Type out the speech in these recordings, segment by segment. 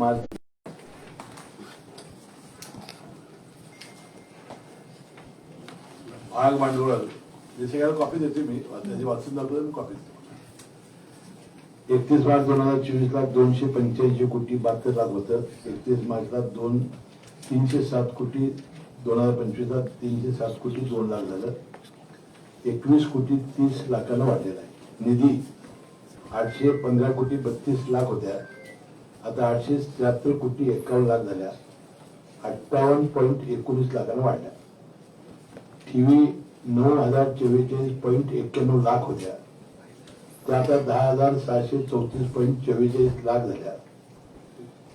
मार्च भाग भांडवल हे सगळ्याला कॉपी देते मी त्याची वाचून दाखवतो मी कॉपी देतो एकतीस मार्च दोन हजार चोवीस ला दोनशे पंच्याऐंशी कोटी बहात्तर लाख होतं. एकतीस मार्चला दोन तीनशे सात कोटी दोन हजार पंचवीस ला तीनशे सात कोटी दोन लाख झालं. एकवीस कोटी तीस लाखानं वाढलेला आहे. निधी आठशे पंधरा कोटी बत्तीस लाख होत्या. आता आठशे त्र्याहत्तर कोटी एकावन्न लाख झाल्या. अठ्ठावन्न पॉईंट एकोणीस लाखांना वाढल्या. टीव्ही नऊ हजार चव्वेचाळीस पॉईंट एक्क्याण्णव लाख होत्या. त्या आता दहा हजार सहाशे चौतीस पॉईंट चव्वेचाळीस लाख झाल्या.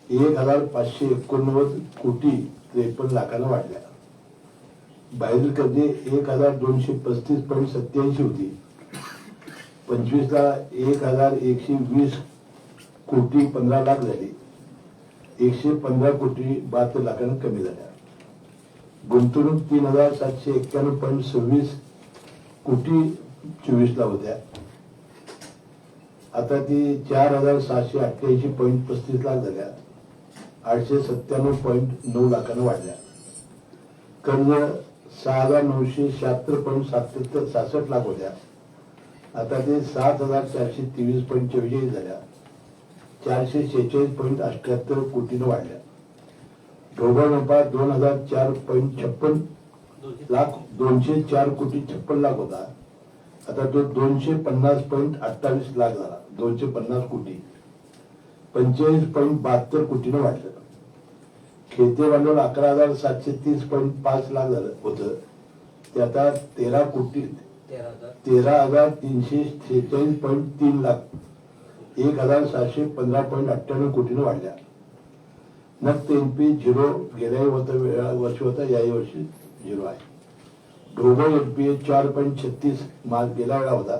एक हजार पाचशे एकोणनव्वद कोटी त्रेपन्न लाखांना वाढल्या. बाहेरील कर्जे एक हजार दोनशे पस्तीस पॉईंट सत्याऐंशी होती. पंचवीसला एक हजार एकशे वीस कोटी पंधरा लाख झाली. एकशे पंधरा कोटी बहात्तर लाखांना कमी झाल्या. गुंतवणूक तीन हजार सातशे एक्क्याण्णव पॉईंट सव्वीस कोटी चोवीसला होत्या. आता ती चार हजार सहाशे अठ्ठ्याऐंशी पॉईंट पस्तीस लाख झाल्या. आठशे सत्त्याण्णव पॉईंट नऊ लाखांना वाढल्या. कर्ज सहा हजार नऊशे शहात्तर पॉईंट सत्याहत्तर सहासष्ट लाख होत्या. आता ते सात हजार चारशे तेवीस पॉईंट चव्वेचाळीस झाल्या. चारशे शेहेचाळीस पॉईंट अठ्याहत्तर कोटीनं वाढल्या. ढोबळ नफा दोन हजार चार पॉईंट छप्पन लाख दोनशे चार कोटी छप्पन लाख होता. आता तो दोनशे पन्नास पॉईंट अठ्ठावीस लाख झाला. दोनशे पन्नास कोटी. पंचेचाळीस पॉईंट बहात्तर कोटीनं वाढलं. खेळते भांडवल अकरा हजार सातशे तीस पॉईंट पाच लाख झालं होतं. ते आता तेरा कोटी. तेरा हजार. तेरा हजार तीनशे शेहेचाळीस पॉईंट तीन लाख. एक हजार सहाशे पंधरा पॉईंट अठ्ठ्याण्णव कोटीनं वाढल्या. मग ते एनपी झिरो गेल्याही वर्षी होता याही वर्षी झिरो आहे. ढोबळ एनपीए चार पॉईंट छत्तीस मार्क गेल्या वेळा होता.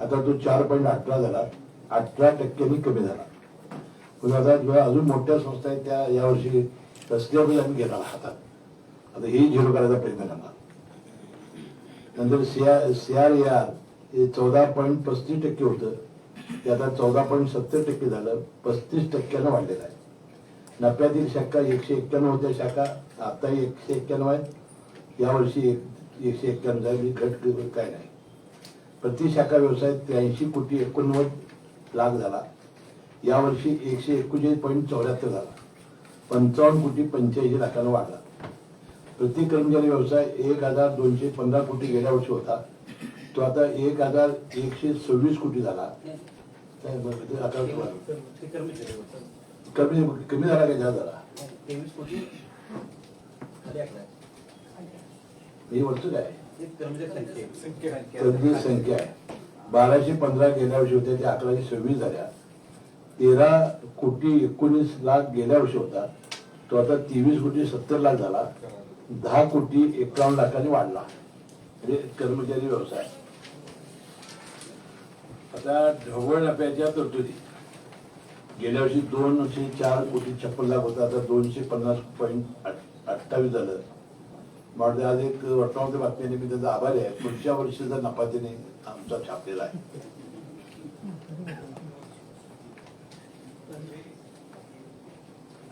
आता तो चार पॉईंट अठरा झाला. अठरा टक्क्यांनी कमी झाला. पण आता जेव्हा अजून मोठ्या संस्था आहेत त्या यावर्षी रस्त्यावर आम्ही घेणार हातात आता हे झिरो करायचा प्रयत्न करणार. नंतर सीआर सीआरएआर हे चौदा पॉईंट पस्तीस टक्के होतं. ते आता चौदा पॉईंट सत्तर टक्के झालं पस्तीस टक्क्यानं वाढलेलं आहे. नफ्यातील शाखा एकशे एक्क्याण्णव होत्या शाखा आताही एकशे एक्क्याण्णव आहेत यावर्षी एक एकशे एक्क्याण्णव झाली घट काय नाही. प्रति शाखा व्यवसाय त्र्याऐंशी कोटी एकोणनव्वद लाख झाला. यावर्षी एकशे एकोणचाळीस पॉईंट चौऱ्याहत्तर झाला. पंचावन्न कोटी पंच्याऐंशी लाखानं वाढला. प्रति कर्मचारी व्यवसाय एक हजार दोनशे पंधरा कोटी गेल्या वर्षी होता. तो आता एक हजार एकशे सव्वीस कोटी झाला. कमी कमी झाला का जास्त झाला तेवीस कोटी काय हे कर्मचारी संख्या आहे. बाराशे पंधरा गेल्या वर्षी होत्या त्या अकराशे सव्वीस झाल्या तेरा कोटी एकोणीस लाख गेल्या वर्षी होता तो आता तेवीस कोटी सत्तर लाख झाला दहा कोटी एकावन्न लाखांनी वाढला म्हणजे कर्मचारी व्यवसाय आता ढवळ नफ्याच्या तरतुदी. गेल्या वर्षी दोनशे चार कोटी छप्पन लाख होता आता दोनशे पन्नास पॉईंट अठ्ठावीस झालं. म्हणजे आज एक वर्तमानपत्र बातमीने मी त्याचा आभारी आहे. पुढच्या वर्षीचा नफा त्याने आमचा छापलेला आहे.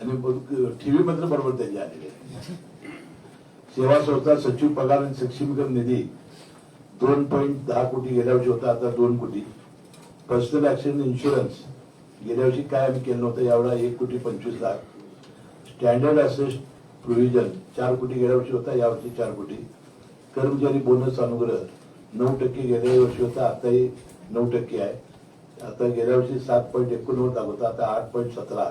आणि टीव्ही पत्र बरोबर त्याचे आलेले सेवा संस्था सचिव पगार आणि सक्षमीकरण निधी दोन पॉईंट दहा कोटी गेल्या वर्षी होता आता दोन कोटी. पर्सनल ॲक्सिडेंट इन्शुरन्स गेल्या वर्षी काय आम्ही केलं नव्हतं? यावेळा एक कोटी पंचवीस लाख. स्टँडर्ड असिस्ट प्रोव्हिजन चार कोटी गेल्या वर्षी होता यावर्षी चार कोटी. कर्मचारी बोनस अनुग्रह नऊ टक्के गेल्या वर्षी होता आताही नऊ टक्के आहे. आता गेल्या वर्षी सात पॉईंट एकोणनव्वद लाख होता आता आठ पॉईंट सतरा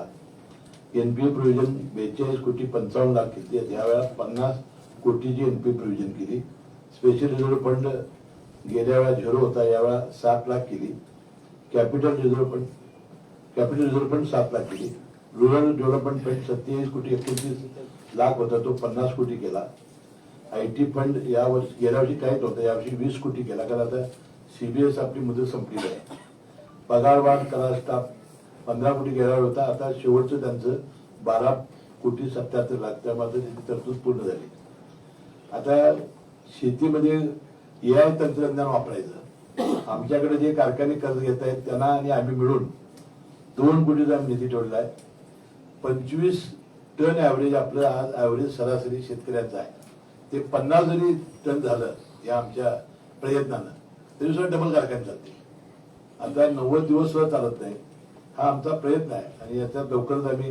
एन पी ए प्रोव्हिजन बेचाळीस कोटी पंचावन्न लाख घेतली आहे. यावेळा पन्नास कोटीची एन पी प्रोव्हिजन केली. स्पेशल रिझर्व्ह फंड गेल्या वेळा झिरो होता यावेळा सात लाख केली. Capital reserve fund capital reserve fund सात लाख केली. रुरल डेव्हलपमेंट फंड सत्तेचाळीस कोटी एकोणतीस लाख होता तो पन्नास कोटी केला. आय टी फंड या वर्ष गेल्या वर्षी काहीच होता यावर्षी वीस कोटी केला. कारण आता सीबीएस आपली मुदत संपली आहे. पगार वाढ करा स्टाफ पंधरा कोटी गेला होता. आता शेवटचं त्यांचं बारा कोटी सत्याहत्तर लाख. त्यामध्ये त्याची तरतूद पूर्ण झाली. आता शेतीमध्ये ए आय तंत्रज्ञान वापरायचं. आमच्याकडे जे कारखाने कर्ज घेत आहेत त्यांना आणि आम्ही मिळून दोन कोटीचा आम्ही निधी ठेवला आहे. पंचवीस टन ॲव्हरेज आपलं आज ॲव्हरेज सरासरी शेतकऱ्यांचा आहे. ते पन्नास जरी टन झालं या आमच्या प्रयत्नानं तरी सुद्धा डबल कारखाने चालतील. आता नव्वद दिवस सुद्धा चालत नाही. हा आमचा प्रयत्न आहे. आणि याच्यात लवकरच आम्ही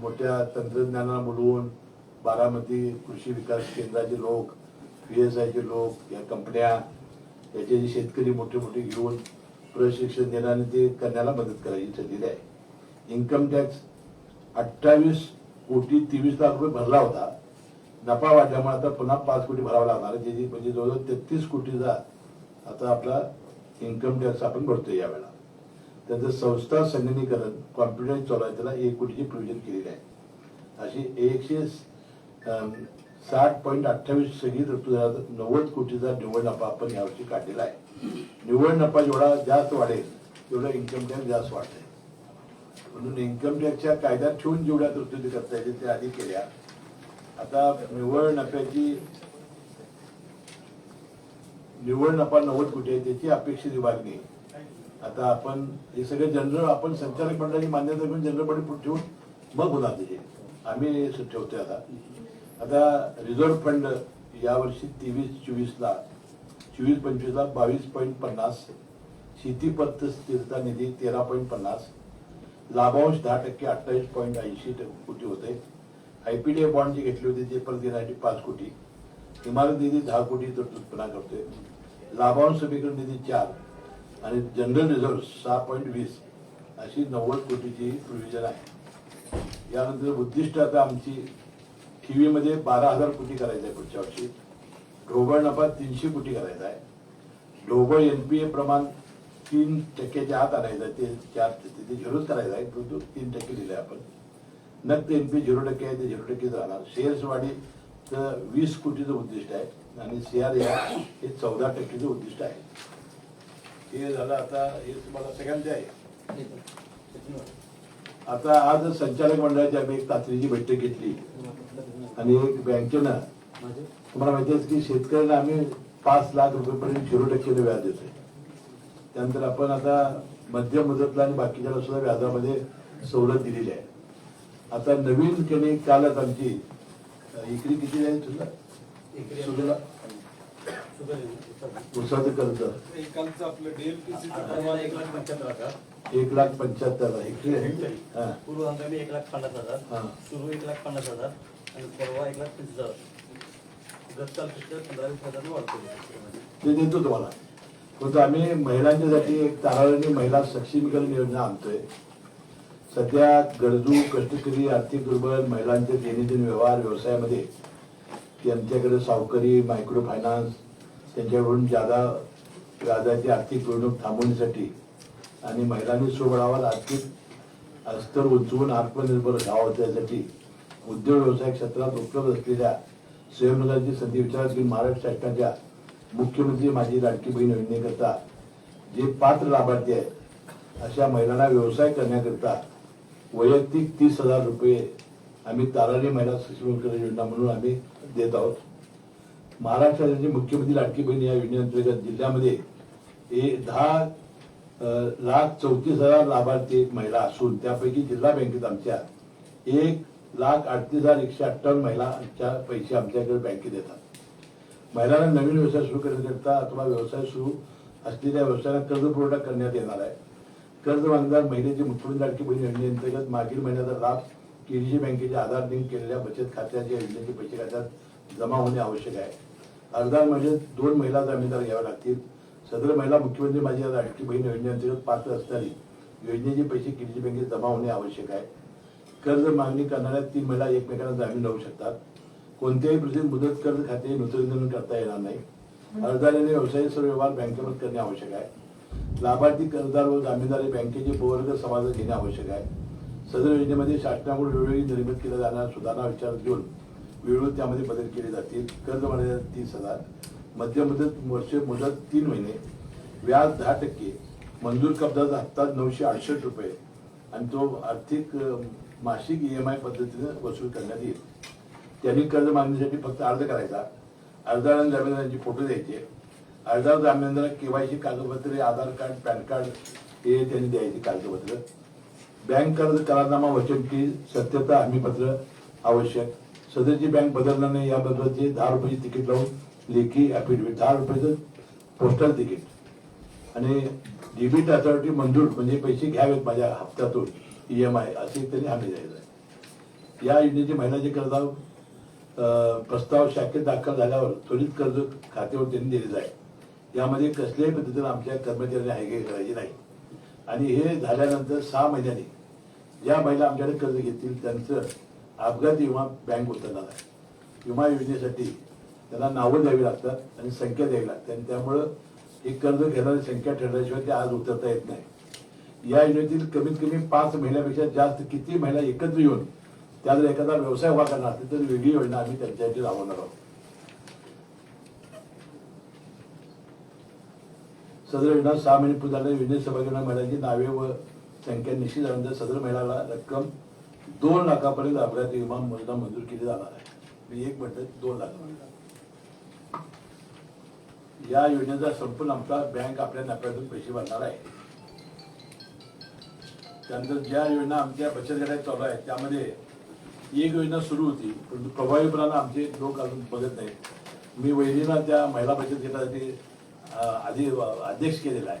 मोठ्या तंत्रज्ञानाला बोलवून बारामती कृषी विकास केंद्राचे लोक पी एस आयचे लोक या कंपन्या त्याचे जे शेतकरी मोठे मोठे घेऊन प्रशिक्षण देणं आणि ते करण्याला मदत करायची ठरलेली आहे इन्कम टॅक्स अठ्ठावीस कोटी तेवीस लाख रुपये भरला होता. नफा वाढल्यामुळे आता पुन्हा पाच कोटी भरावा लागणार जे म्हणजे जवळजवळ तेहतीस कोटीचा आता आपला इन्कम टॅक्स आपण भरतोय यावेळेला. त्याचं संस्था संगणीकरण कॉम्प्युटर चालू आहे. त्याला एक कोटीची प्रोविजन केलेली आहे. अशी एकशे साठ पॉईंट अठ्ठावीस सगळी नव्वद कोटीचा निव्वळ नफा आपण यावर्षी काढलेला आहे. निव्वळ नफा जेवढा जास्त वाढेल तेवढा इन्कम टॅक्स जास्त वाढते म्हणून इन्कम टॅक्सच्या कायद्यात ठेवून जेवढ्या तरतुदी करता येतील त्या आधी केल्या. आता निव्वळ नफ्याची निव्वळ नफा नव्वद कोटी आहे त्याची अपेक्षित विभागणी आता आपण हे सगळे जनरल आपण संचालक मंडळाची मान्यता घेऊन जनरल ठेवून मग होणार त्याचे आम्ही ठेवतोय आता. आता रिझर्व्ह फंड यावर्षी तेवीस चोवीसला चोवीस पंचवीसला बावीस पॉईंट पन्नास शेती स्थिरता निधी तेरा पॉईंट पन्नास लाभांश दहा टक्के अठ्ठावीस पॉईंट ऐंशी कोटी होते. हाय पी डी बॉन्ड जी घेतली होती ते परत देण्यासाठी पाच कोटी. इमारत निधी दहा कोटी तरतूदपणा करतोय लाभांश समीकरण निधी चार आणि जनरल रिझर्व्ह सहा पॉईंट वीस अशी नव्वद कोटीची प्रोव्हिजन आहे. यानंतर उद्दिष्ट आता आमची टीव्ही मध्ये बारा हजार कोटी करायचं आहे पुढच्या वर्षी. ढोबळ नफा तीनशे कोटी करायचा आहे. ढोबळ एनपीए प्रमाण तीन टक्क्याच्या आत आणायचं आहे. ते चार ते झिरोच करायचं आहे. परंतु तीन टक्के दिले आपण. नक्की एनपी झिरो टक्के आहे ते झिरो टक्के राहणार शेअर्स वाढी तर वीस कोटीचं उद्दिष्ट आहे. आणि सीआर या हे चौदा टक्केचं उद्दिष्ट आहे. हे झालं आता हे तुम्हाला सगळ्यांचे आहे. आता आज संचालक मंडळाची आम्ही एक तातडीची बैठक घेतली. आणि एक बँकेनं तुम्हाला माहिती आहे की शेतकऱ्यांना आम्ही पाच लाख रुपयेपर्यंत झिरो टक्केने व्याज देतोय. त्यानंतर आपण आता मध्यम मुदतला आणि बाकीच्याला सुद्धा व्याजामध्ये सवलत दिलेली आहे. आता नवीन केली कालच आमची इकडे इकडी किती आहे तुला सुजला उसाचं कर्ज. एकांचं आपलं डीएलपीसीचं आता प्रमाण एक लाख पंच्याहत्तर हजार. एक लाख पंच्याहत्तर इकडे. आहे हा. पूर्व हंगामी एक लाख पन्नास हा. हजार सुरू एक लाख पन्नास हजार. आणि परवा एक लाख तीस हजार. गत पंधरा वीस हजार वाढतो ते देतो तुम्हाला. परंतु आम्ही महिलांच्यासाठी एक ताराळणी महिला सक्षमीकरण योजना आणतोय. सध्या गरजू कष्टकरी आर्थिक दुर्बल महिलांचे दैनंदिन व्यवहार व्यवसायामध्ये त्यांच्याकडे सावकारी मायक्रो फायनान्स त्यांच्याकडून ज्यादा व्याजाची आर्थिक गुंतवणूक थांबवण्यासाठी आणि महिलांनी स्वबळावर आर्थिक स्तर उंचवून आत्मनिर्भर व्हावं त्यासाठी उद्योग व्यवसाय क्षेत्रात उपलब्ध असलेल्या स्वयंरोजगारची संधी विचारात घेऊन महाराष्ट्र शासनाच्या मुख्यमंत्री माझी लाडकी बहीण योजनेकरता जे पात्र लाभार्थी आहेत अशा महिलांना व्यवसाय करण्याकरता वैयक्तिक तीस हजार रुपये आम्ही तारारी महिला सक्षमीकरण योजना म्हणून आम्ही देत आहोत. महाराष्ट्र राज्याचे मुख्यमंत्री लाडकी बहीण या योजनेअंतर्गत जिल्ह्यामध्ये एक दहा लाख चौतीस हजार लाभार्थी एक महिला असून त्यापैकी जिल्हा बँकेत आमच्या एक लाख अडतीस हजार एकशे अठ्ठावन्न महिलांच्या पैसे आमच्याकडे बँकेत येतात. महिलांना नवीन व्यवसाय सुरू करण्याकरता अथवा व्यवसाय सुरू असलेल्या व्यवसायाला कर्ज पुरवठा करण्यात येणार आहे. कर्ज मागणार महिलेची मुख्यमंत्री लाडकी बहीण योजनेअंतर्गत मागील महिन्याचा लाभ केडीसी बँकेच्या आधार लिंक केलेल्या बचत खात्याच्या योजनेचे पैसे खात्यात जमा होणे आवश्यक आहे. अर्धार म्हणजे दोन महिला जामीनदार घ्याव्या लागतील. सदर महिला मुख्यमंत्री माझी राष्ट्रीय बहीण योजनेअंतर्गत पात्र असणारी योजनेचे पैसे केंद्रीय बँकेत जमा होणे आवश्यक आहे. कर्ज मागणी करणाऱ्या तीन महिला एकमेकांना जामीन लावू शकतात. कोणत्याही प्रसिद्ध मुदत कर्ज खाते नूतनीकरण करता येणार नाही. अर्जदाराने व्यवसाय सर्व व्यवहार बँकेमध्ये करणे आवश्यक आहे. लाभार्थी कर्जदार व जामीनदार बँकेचे उपवर्ग समाजात घेणे आवश्यक आहे. सदर योजनेमध्ये शासनाकडून वेळोवेळी निर्मित केल्या जाणाऱ्या सुधारणा विचारात घेऊन वेळोवेळी त्यामध्ये बदल केले जातील. कर्ज मर्यादा तीस हजार मध्य मुदत वर्ष मुदत तीन महिने व्याज दहा टक्के मंजूर कब्जाचा हप्ता नऊशे अडुसष्ट रुपये आणि तो आर्थिक मासिक ई एम आय पद्धतीनं वसूल करण्यात येईल. त्यांनी कर्ज मागणीसाठी फक्त अर्ज करायचा. अर्जदारांना जामीनदारांचे फोटो द्यायचे. अर्जदार जामीनदार केवायसी कागदपत्रे आधार कार्ड पॅन कार्ड हे त्यांनी द्यायची कागदपत्र. बँक कर्ज करारनामा वचन की सत्यता हमीपत्र आवश्यक. सदरची बँक बदलणार नाही याबद्दलचे दहा रुपयाची तिकीट लावून लेखी अफिडेव्हिट दहा रुपयाचं पोस्टल तिकीट. आणि डेबिट अथॉरिटी मंजूर म्हणजे पैसे घ्यावेत माझ्या हप्त्यातून ई एम आय असे त्यांनी हमी द्यायचं आहे. या योजनेची महिलाचे कर्ज प्रस्ताव शाखेत दाखल झाल्यावर त्वरित कर्ज खात्यावर त्यांनी दिले जाईल यामध्ये कसल्याही पद्धतीने आमच्या कर्मचाऱ्यांनी हायगे करायची नाही. आणि हे झाल्यानंतर सहा महिन्यांनी ज्या महिला आमच्याकडे कर्ज घेतील त्यांचं अपघात विमा बँक उतरणार आहे. विमा योजनेसाठी त्यांना नावं द्यावी लागतात आणि संख्या द्यावी लागते. आणि त्यामुळं एक कर्ज घेणारी संख्या ठरल्याशिवाय ते आज उतरता येत नाही. या योजनेतील कमीत कमी पाच महिन्यापेक्षा जास्त किती महिला एकत्र येऊन त्या जर एखादा व्यवसाय उभा करणार असेल तर वेगळी योजना आम्ही त्यांच्यासाठी राबवणार आहोत. सदर योजना सहा महिने पूर्ण झाल्या योजनेत सहभागी होणाऱ्या महिलांची नावे व संख्या निश्चित झाल्यानंतर सदर महिलाला रक्कम दोन लाखापर्यंत अपघात विमा योजना मंजूर केली जाणार आहे. मी एक म्हणतो दोन लाख. या योजनेचा संपूर्ण आमचा बँक आपल्या नफ्यातून पैसे भरणार आहे. त्यानंतर ज्या योजना आमच्या बचत गटात चालू आहेत त्यामध्ये एक योजना सुरू होती परंतु प्रभावीपणानं आमचे लोक अजून बघत नाहीत. मी वहिनीला त्या महिला बचत गटासाठी आधी अध्यक्ष केलेला आहे.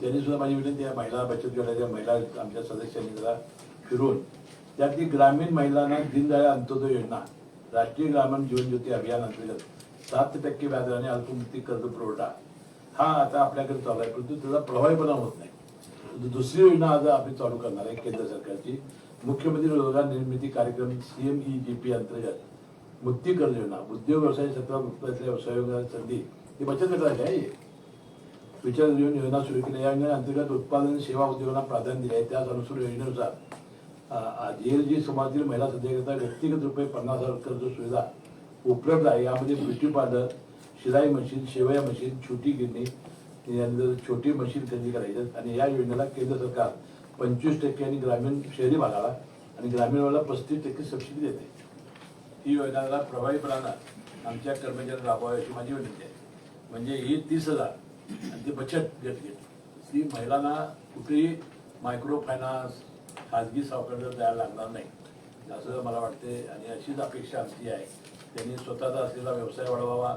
त्यांनी सुद्धा माझी विनंती आहे महिला बचत गटाच्या महिला आमच्या सदस्यांनी जरा फिरून त्यातली ग्रामीण महिलांना दीनदयाळ अंत्योदय योजना राष्ट्रीय ग्रामीण जीवन ज्योती अभियान अंतर्गत सात टक्के व्याजदराने अल्पमुक्ती कर्ज पुरवठा. हा आता आपल्याकडे चालू आहे परंतु त्याचा प्रभावीपणा होत नाही. दुसरी योजना आज आम्ही चालू करणार आहे केंद्र सरकारची. मुख्यमंत्री रोजगार निर्मिती कार्यक्रम सीएमईजीपी अंतर्गत मुक्ती कर्ज योजना उद्योग व्यवसाय क्षेत्रात उत्पत्तीच्या व्यवसाय संधी. ही बचत गटाची आहे. विचार योजना सुरू केली या योजनेअंतर्गत उत्पादन सेवा उद्योगांना प्राधान्य दिले आहे. त्याच अनुसार योजनेनुसार जी समाजातील महिला सध्याकरता व्यक्तिगत रुपये पन्नास हजार कर्ज सुविधा उपलब्ध आहे यामध्ये ब्युटी पार्लर शिलाई मशीन शेवया मशीन छोटी गिरणी यानंतर छोटी मशीन खरेदी करायची आणि या योजनेला केंद्र सरकार पंचवीस टक्के आणि ग्रामीण शहरी भागाला आणि ग्रामीण भागाला पस्तीस टक्के सबसिडी देते. ही योजनाला प्रभावीपणानं आमच्या कर्मचाऱ्यांना राबवावी अशी माझी विनंती आहे. म्हणजे ही तीस हजार आणि ती बचत गट घेत ती महिलांना कुठेही मायक्रो फायनान्स खाजगी सावकार द्यायला लागणार नाही. असं मला वाटते आणि अशीच अपेक्षा आमची आहे. त्यांनी स्वतःचा असलेला व्यवसाय वाढवावा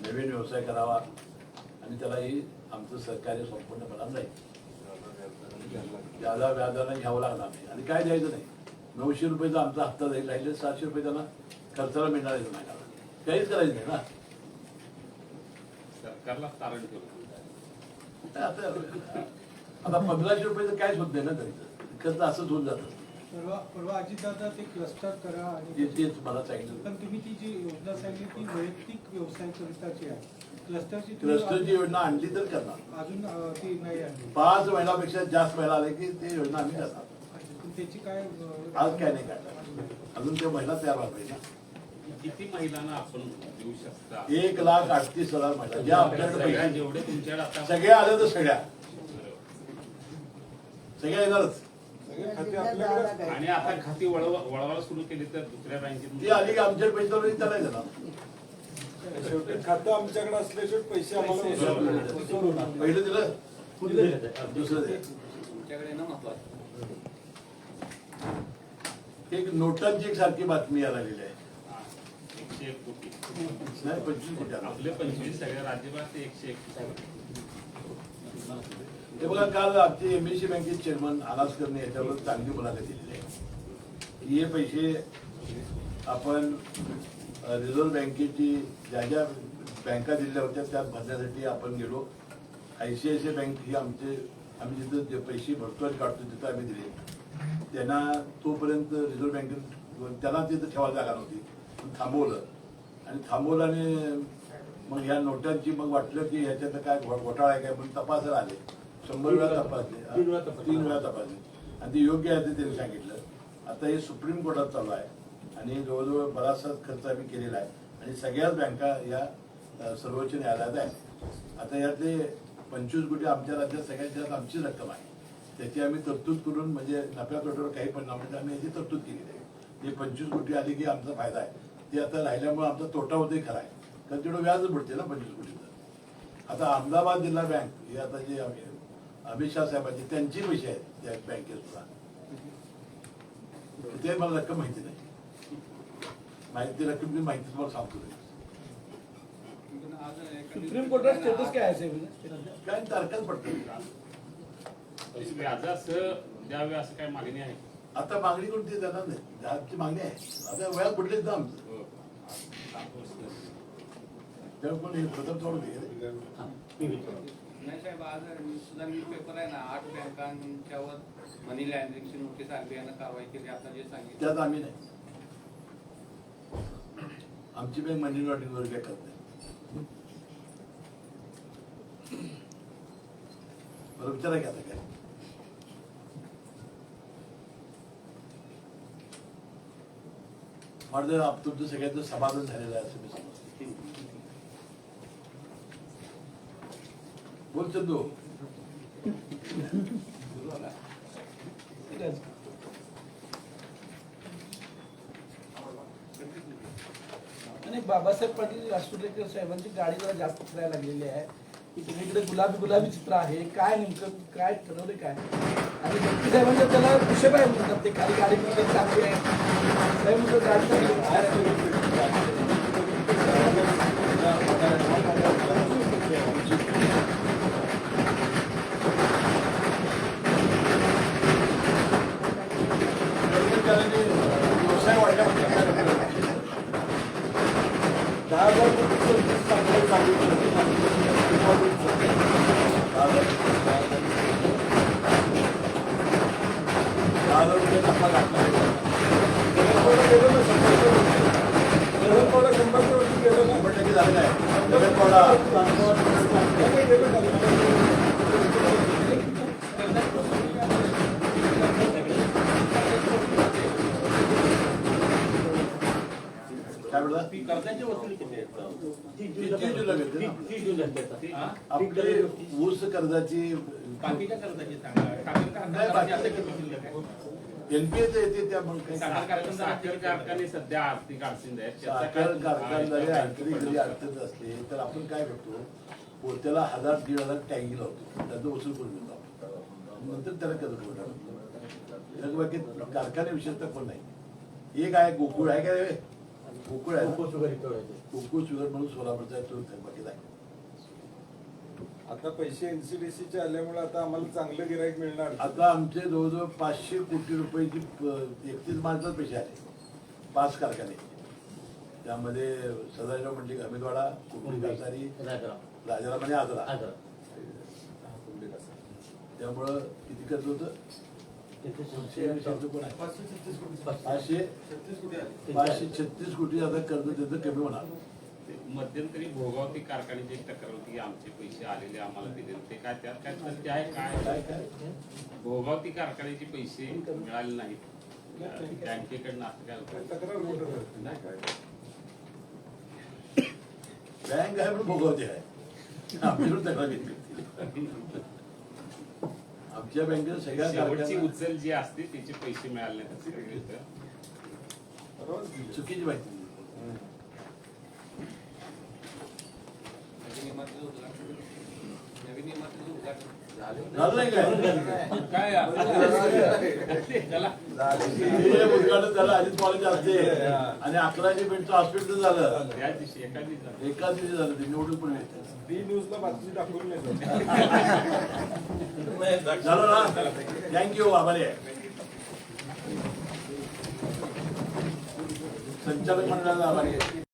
नवीन व्यवसाय करावा आणि त्यालाही आमचं सहकार्य संपूर्णपणे जाईल ज्यादा व्याजानं घ्यावं लागणार नाही. आणि काय द्यायचं नाही. नऊशे रुपयेचा आमचा हप्ता जाईल. राहिले सातशे रुपये त्यांना खर्चाला मिळणार महिन्याला काहीच करायचं नाही ना. सरकारला आता पंधराशे रुपये तर काहीच होत नाही ना त्यांचं असंच होऊन जातं. परवा परवा अजितदादा ते क्लस्टर करा आणि ते- तेच मला सांगितलं. पण तुम्ही ती जी योजना सांगितली ती वैयक्तिक व्यवसाय करिताची आहे. क्लस्टरची तुम्ही क्लस्टरची योजना आणली तर करणार. अजून अं, ती नाही आणली. पाच महिन्यापेक्षा जास्त महिला आले की ते योजना आम्ही करणार. पण त्याची काय अं, आज काय नाही काढणार अजून ते महिला तयार व्हायला पाहिजे ना. किती महिलांना आपण देऊ शकता? एक लाख अडतीस हजार महिला. ज्या आपल्याकडे सगळ्या पैसे जेवढे तुमच्याकडे आता सगळ्या आल्या तर सगळ्या. सगळ्या येणारच. आणि आता खाती वळव वळवायला सुरू केली तर दुसऱ्या बँकेत ती आली की आमच्याकडे पैसे त्याला देणार शेवटी खातं आमच्याकडे असल्याशिवाय पैसे आम्हाला. पहिलं दिलं. दुसरं एक नोटांची एक सारखी बातमी यायला लागलेली आहे. एकशे एक कोटी. नाही पंचवीस कोटी. आपले पंचवीस सगळ्या राज्यभरात ते एकशे एक ते बघा काल आमचे एमबीसी बँकेचे चेअरमन अनासकरने याच्यावर चांगली मुलाखत दिलेली आहे. हे पैसे आपण रिझर्व्ह बँकेची ज्या ज्या बँका दिलेल्या होत्या त्या भरण्यासाठी आपण गेलो. I C I C I bank ही आमचे आम्ही जिथं जे पैसे भरतो आणि काढतो तिथं आम्ही दिले त्यांना तोपर्यंत रिझर्व्ह बँकेत त्यांना तिथं ठेवायला जागा नव्हती. थांबवलं. आणि थांबवलं आणि मग ह्या नोटांची मग वाटलं की ह्याच्यात काय घोटाळा आहे काय म्हणून तपासायला आले. शंभर वेळा तपासले? तीन वेळा तपासले. तीन वेळा तपासले. आणि ते योग्य आहे ते त्यांनी सांगितलं. आता हे सुप्रीम कोर्टात चालू आहे. आणि जवळजवळ बराचसा खर्च आम्ही केलेला आहे. आणि सगळ्याच बँका या अ, सर्वोच्च न्यायालयात आहेत. आता यातले पंचवीस कोटी आमच्या राज्यात सगळ्यात जास्त आमचीच रक्कम आहे. त्याची आम्ही तरतूद करून म्हणजे नफ्या तोट्यावर काही परिणाम म्हणजे आम्ही याची तरतूद केलेली आहे. हे पंचवीस कोटी आली की आमचा फायदा आहे. ते आता राहिल्यामुळे आमचा तोटा होते खरा आहे. कारण तेवढं व्याज बुडते ना पंचवीस कोटीचं आता अहमदाबाद जिल्हा बँक हे आता जे आम्ही- अमित शाह साहेबांची त्यांची पैसे आहेत त्या बँकेत सुद्धा ते मला रक्कम माहिती नाही. माहिती रक्कम मी माहिती तुम्हाला सांगतो. लगेच. सुप्रीम कोर्टात स्टेटस काय असेल काय तारखाच पडतं द्यावे असं काय मागणी आहे. आता मागणी करून ते देणार नाही व्याजची मागणी आहे. आता व्याज पडलेच ना आमचं हो. त्यामुळे पण हे प्रथम सोडून नाही साहेब आज सुद्धा न्यूज पेपर आहे ना आठ बँकांच्यावर मनी लँड्रिंगची नोटीस आरबीआयनं कारवाई केली आता जे सांगितलं. त्यात आम्ही नाही. आमची बँक मनी लॉन्ड्रिंग वगैरे काय करत नाही बरं विचारा की आता काय. म्हणजे तुमचं सगळ्यांचं समाधान झालेलं आहे असं मी समजतो. बोल चंदू. आणि बाबासाहेब पाटील राष्ट्रपती साहेबांची गाडी जरा जास्त फिरायला लागलेली आहे. की सगळीकडे गुलाबी गुलाबी चित्र आहे. काय नेमकं काय ठरवले काय? आणि गणपती साहेबांच्या त्याला विषय आहे म्हणतात ते खाली गाडी चांगली आहे. साहेब म्हणतात गाडी चांगली आहे. कर्मचाऱ्यांनी व्यवसाय वाढल्या दहा हजार आपले ऊस कर्जाची बाकीच्या. एनपीएच येते त्यामुळे कारखाना सध्या आर्थिक साखर कारखानदारी अडचणी जरी अडचण असले तर आपण काय करतो? पोत्याला हजार दीड हजार टँगी लावतो. त्याचं वसूल करून आपण. नंतर त्याला कर्ज करून कारखाने विशेषतः कोण नाही. एक आहे गोकुळ आहे काय? रे? गोकुळ आहे? गोकुळ शुगर इथं आहे. शुगर म्हणून सोलापूरचा आहे तो नाही आता पैसे एनसीडीसी चे आल्यामुळे आता आम्हाला चांगलं गिराईक मिळणार आता आमचे जवळजवळ पाचशे कोटी रुपयाची एकतीस मार्चात पैसे आले पाच कारखाने त्यामध्ये सदाशिव मंडलिक अमितवाडा कुंभली कासारी राजाराम. आणि आजरा आजरा. त्यामुळं किती कर्ज होतं पाचशे. पाचशे छत्तीस कोटी आता कर्ज त्याचं कमी होणार मध्यंतरी भोगावती कारखान्याची एक तक्रार होती की आमचे पैसे आलेले आम्हाला दिले ते काय त्यात काय सत्य आहे काय काय काय भोगावती कारखान्याचे पैसे मिळाले नाहीत बँकेकडनं असं काय होतं तक्रार बँक आहे पण भोगावती आहे आमच्याकडे तक्रार घेतली आमच्या बँकेत सगळ्या शेवटची कारखान्या उचल जी असते त्याचे पैसे मिळाले नाहीत असं काही होतं. परवाच दिली. चुकीची माहिती दिली. नवीन इमारतीचं उद्घाटन नवीन इमारतीचं उद्घाटन झालं नाही काय काय चला हे उद्घाटन झालं अजित पवारांच्या हस्ते आणि अकराशे बेडचं हॉस्पिटल झालं त्या दिवशी एका दिवशी झालं. दिवशी झालं ते निवडून पण बी न्यूजला बातमी दाखवून नाही झालं ना थँक्यू आभारी आहे संचालक मंडळाला आभारी आहे